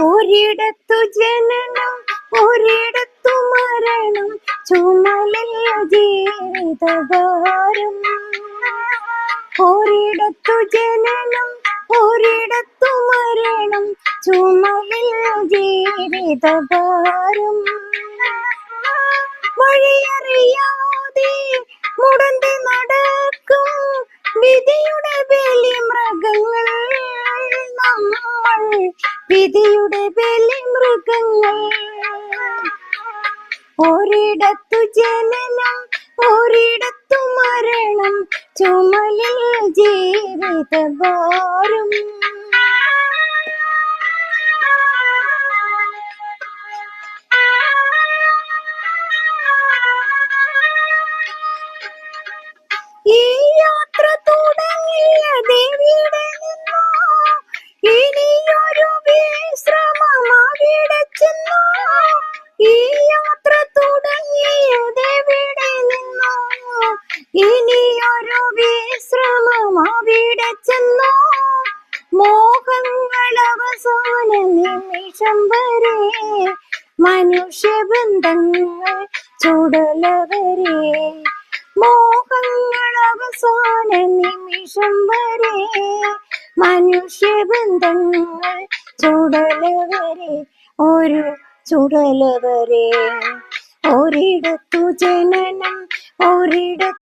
ഒരിടത്തു ജനനം ഒരിടത്തു മരണം ജീവിതഭാരം. ഒരിടത്തു ജനനം ഒരിടത്തു മരണം ചുമലിൽ വഴിയറിയാതെ മുടന്തി നടക്കും വിധിയുടെ ബലി മൃഗങ്ങൾ. ഒരിടത്തു ജനനം ഒരിടത്തു മരണം ചുമലിൽ ജീവിതഭാരം ഇനിയൊരു വിശ്രമം അവിടെ ചെന്നോ? മോഹങ്ങൾ അവസാന നിമിഷം വരെ മനുഷ്യബന്ധങ്ങൾ ചുടലവരെ. മോഹങ്ങൾ അവസാന നിമിഷം വരെ മനുഷ്യബന്ധങ്ങൾ ചുടലവരെ. ഒരു ചുടലവരെ. ഒരിടത്തു ജനനം ഒരിടത്തു